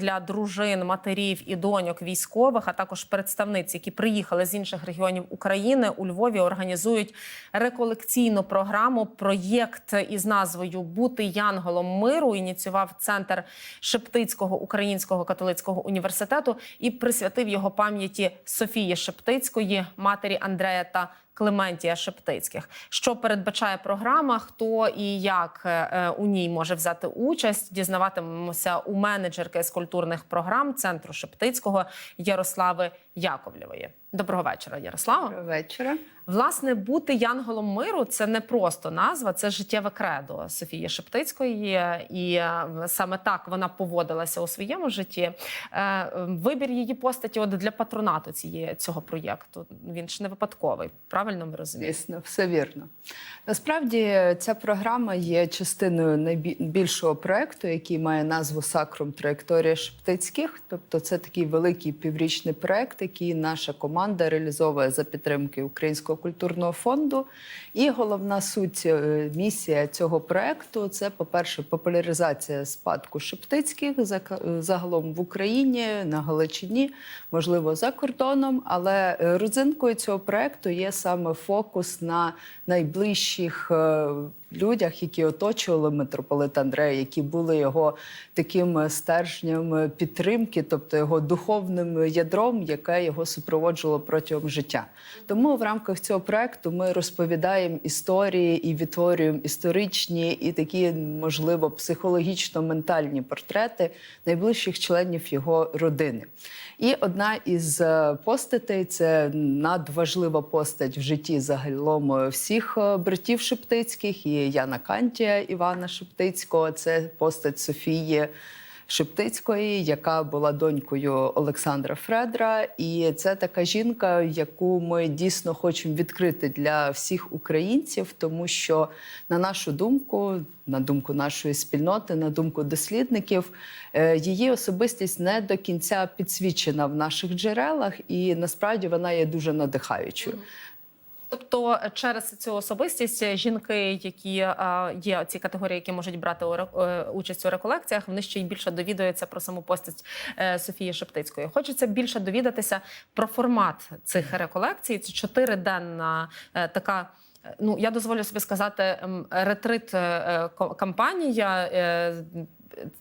для дружин, матерів і доньок військових, а також представниць, які приїхали з інших регіонів України у Львові, організують реколекційну програму. Проєкт із назвою Бути янголом миру ініціював центр Шептицького українського католицького університету і присвятив його пам'яті Софії Шептицької, матері Андрея та Клементія Шептицьких. Що передбачає програма, хто і як е, у ній може взяти участь, дізнаватимемося у менеджерки з культурних програм центру Шептицького Ярослави Яковлєвої. Доброго вечора, Ярослава. Доброго вечора. Власне, бути янголом миру це не просто назва, це життєве кредо Софії Шептицької, і е, саме так вона поводилася у своєму житті. Е, Вибір її постаті, от для патронату цієї цього проєкту, він ж не випадковий. Правильно ми розуміємо? Звісно, все вірно. Насправді ця програма є частиною найбільшого проекту, який має назву Сакрум Траєкторія Шептицьких. Тобто, це такий великий піврічний проект, який наша команда реалізовує за підтримки Українського культурного фонду. І головна суть е, місія цього проекту це, по-перше, популяризація спадку Шептицьких зак- загалом в Україні, на Галичині, можливо, за кордоном. Але е, родзинкою цього проекту є саме фокус на найближчих е, людях, які оточували митрополита Андрея, які були його таким стержнем підтримки, тобто його духовним ядром, яке його супроводжувало протягом життя. Тому в рамках цього проекту ми розповідаємо історії і відтворюємо історичні і такі, можливо, психологічно-ментальні портрети найближчих членів його родини. І одна із е, постатей це надважлива постать в житті загалом всіх е, братів Шептицьких і Яна Кантія Івана Шептицького. Це постать Софії. Шептицької, яка була донькою Олександра Фредра, і це така жінка, яку ми дійсно хочемо відкрити для всіх українців, тому що, на нашу думку, на думку нашої спільноти, на думку дослідників, е, її особистість не до кінця підсвічена в наших джерелах, і насправді вона є дуже надихаючою. Тобто, через цю особистість жінки, які е, є ці категорії, які можуть брати е, участь у реколекціях, вони ще й більше довідуються про саму постать е, Софії Шептицької. Хочеться більше довідатися про формат цих реколекцій. Це чотириденна така. Е, Ну, я дозволю собі сказати, ем, ретрит е, ко- кампанія. е,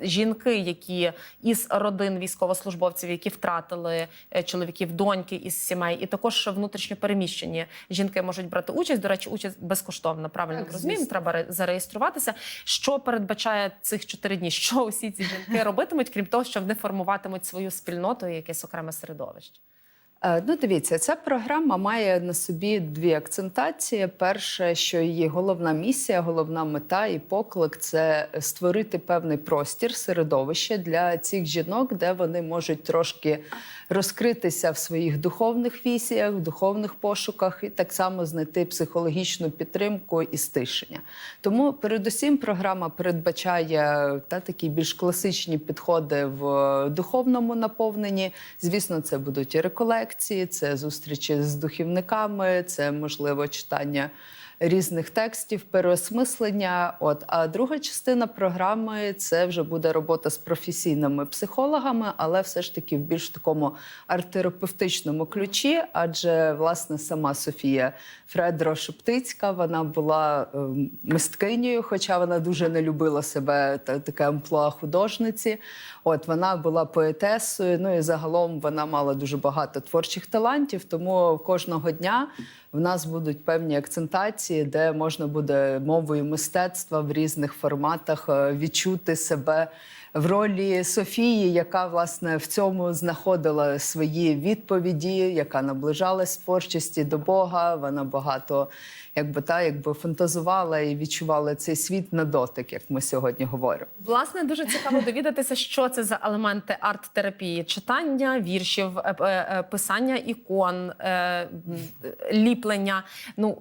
Жінки, які із родин військовослужбовців, які втратили е, чоловіків, доньки із сімей, і також внутрішньо переміщені жінки можуть брати участь. До речі, участь безкоштовна. Правильно Так, розуміємо, звісно. треба ре- зареєструватися. Що передбачає цих чотири дні? Що усі ці жінки робитимуть, крім того, що вони формуватимуть свою спільноту і якесь окреме середовище? Е, Ну, дивіться, ця програма має на собі дві акцентації. Перше, що її головна місія, головна мета і поклик це створити певний простір, середовище для цих жінок, де вони можуть трошки розкритися в своїх духовних вісіях, в духовних пошуках, і так само знайти психологічну підтримку і стишення. Тому, передусім, програма передбачає та такі більш класичні підходи в духовному наповненні. Звісно, це будуть і реколекції, це зустрічі з духівниками, це можливо читання. Різних текстів, переосмислення. От а друга частина програми це вже буде робота з професійними психологами, але все ж таки в більш такому арт-терапевтичному ключі. Адже власне сама Софія Фредро Шептицька вона була е, мисткинею, хоча вона дуже не любила себе та таке амплуа художниці. От вона була поетесою. Ну і загалом вона мала дуже багато творчих талантів. Тому кожного дня в нас будуть певні акцентації, де можна буде мовою мистецтва в різних форматах е, відчути себе в ролі Софії, яка власне в цьому знаходила свої відповіді, яка наближалась в творчості до Бога. Вона багато якби та якби фантазувала і відчувала цей світ на дотик, як ми сьогодні говоримо. Власне, дуже цікаво довідатися, що це за елементи арт-терапії: читання віршів, е, е, писання ікон, ліплення. Ну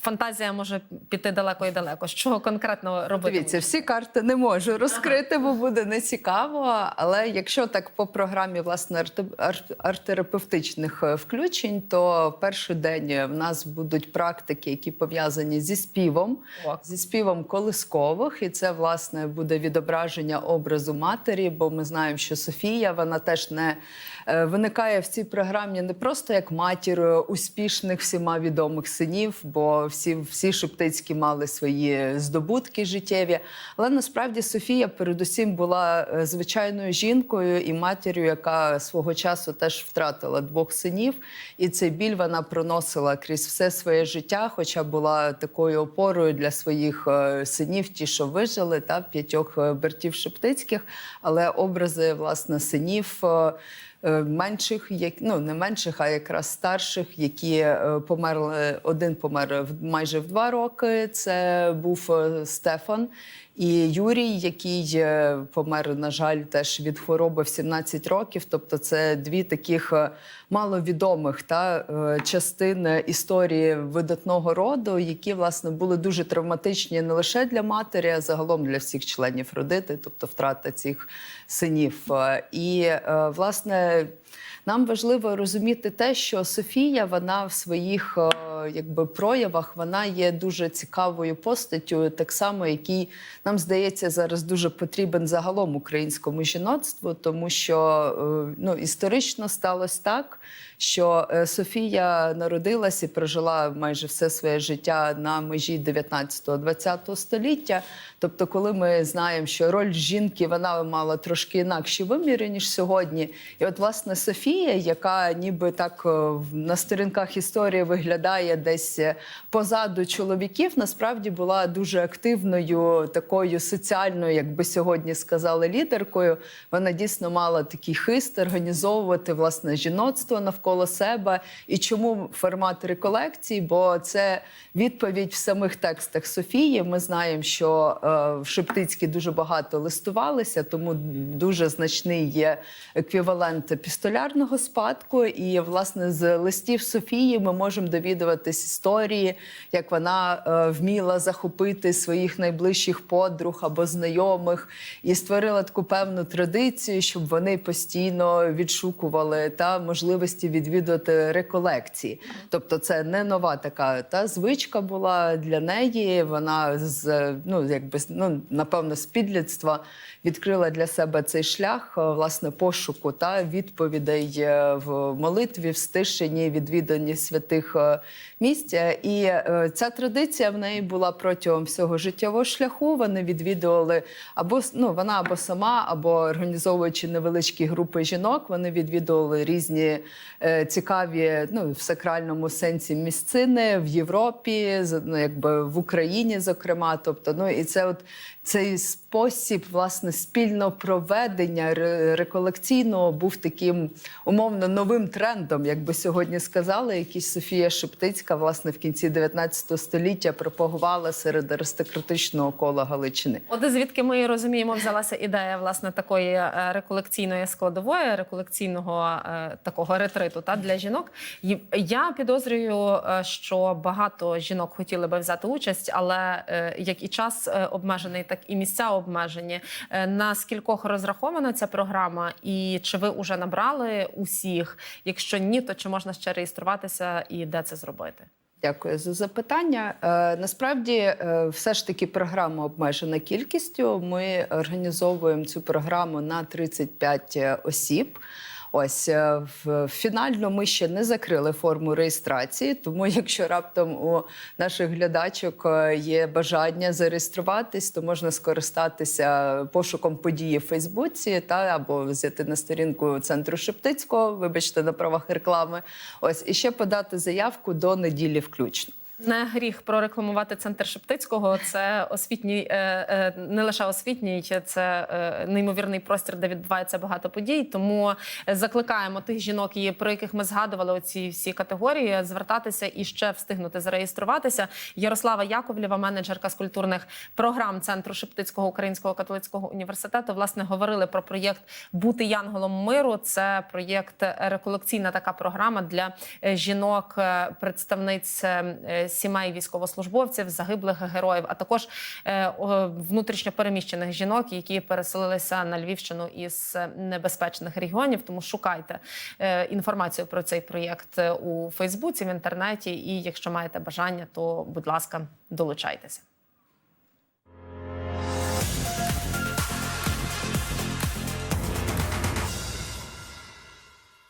фантазія може піти далеко і далеко. Що конкретно робити? Дивіться, всі карти не можу розкрити, бо буде нецікаво. Але якщо так по програмі власне арт-терапевтичних е, включень, то перший день в нас будуть практики, які пов'язані зі співом, О. зі співом колискових, і це власне буде відображення образу матері. Бо ми знаємо, що Софія вона теж не е, виникає в цій програмі не просто як матір е, успішних всіма відомих синів, бо всі, всі Шептицькі мали свої здобутки життєві. Але насправді Софія передусім була е, звичайною жінкою і матір'ю, яка свого часу теж втратила двох синів, і цей біль вона проносила крізь все своє життя, хоча була такою опорою для своїх е, синів, ті, що вижили, та п'ятьох е, братів Шептицьких. Але образи власне синів. Е, Менших, як ну не менших, а якраз старших, які е, померли. Один помер майже в два роки. Це був е, Стефан і Юрій, який е, помер, на жаль, теж від хвороби в 17 років. Тобто, це дві таких е, маловідомих та е, частини історії видатного роду, які власне були дуже травматичні не лише для матері, а загалом для всіх членів родини, тобто втрата цих синів. І власне. Нам важливо розуміти те, що Софія вона в своїх якби проявах вона є дуже цікавою постаттю, так само, який нам здається зараз дуже потрібен загалом українському жіноцтву, тому що е, ну історично сталося так, що е, Софія народилась і прожила майже все своє життя на межі 19-20 століття. Тобто, коли ми знаємо, що роль жінки вона мала трошки інакші виміри ніж сьогодні, і от власне Софія, яка ніби так е, на сторінках історії виглядає десь е, позаду чоловіків, насправді була дуже активною такою соціальною, як би сьогодні сказали, лідеркою. Вона дійсно мала такий хист організовувати власне жіноцтво навколо себе. І чому формат реколекцій? Бо це відповідь в самих текстах Софії. Ми знаємо, що е, в Шептицькій дуже багато листувалися, тому дуже значний є еквівалент епістолярного спадку. І власне з листів Софії ми можемо довідуватись історії, як вона е, вміла захопити своїх найближчих подруг або знайомих, і створила таку певну традицію, щоб вони постійно відшукували та можливості відвідувати реколекції. Тобто, це не нова така та звичка була для неї. Вона з ну якби ну напевно з підлітства відкрила для себе цей шлях е, власне пошуку та відповідей е, в молитві, в стишенні, відвіданні святих місць. Е, І е, ця традиція в неї була протягом всього життєвого шляху. Вони відвідували або ну вона або сама, або організовуючи невеличкі групи жінок, вони відвідували різні е, цікаві, ну в сакральному сенсі місцини в Європі, ну, якби в Україні, зокрема. Тобто, ну і це от цей спосіб власне спільного проведення реколекційного був таким умовно новим трендом, як би сьогодні сказали, який Софія Шептицька власне в кінці 19 століття пропагувала серед аристократичного кола Галичини. От звідки ми розуміємо, взялася ідея власне такої е, реколекційної складової, реколекційного е, такого ретриту та для жінок. Я підозрюю, е, що багато жінок хотіли би взяти участь, але як і час обмежений, так і місця обмежені. На скількох розрахована ця програма, і чи ви вже набрали усіх? Якщо ні, то чи можна ще реєструватися і де це зробити? Дякую за запитання. Е, насправді, е, все ж таки, програма обмежена кількістю. Ми організовуємо цю програму на 35 осіб. Ось е, в фінально ми ще не закрили форму реєстрації, тому якщо раптом у наших глядачок е, є бажання зареєструватись, то можна скористатися пошуком події в Фейсбуці та або взяти на сторінку центру Шептицького, вибачте, на правах реклами. Ось і ще подати заявку до неділі включно. Не гріх прорекламувати центр Шептицького. Це освітній, е, е, не лише освітній, це е, неймовірний простір, де відбувається багато подій. Тому закликаємо тих жінок, про яких ми згадували оці всі категорії, звертатися і ще встигнути зареєструватися. Ярослава Яковлєва, менеджерка з культурних програм центру Шептицького українського католицького університету, власне говорили про проєкт Бути янголом миру. Це проєкт реколекційна така програма для жінок, представниць сімей військовослужбовців, загиблих героїв, а також внутрішньопереміщених внутрішньо переміщених жінок, які переселилися на Львівщину із небезпечних регіонів. Тому шукайте е, інформацію про цей проєкт у Фейсбуці в інтернеті. І якщо маєте бажання, то будь ласка, долучайтеся.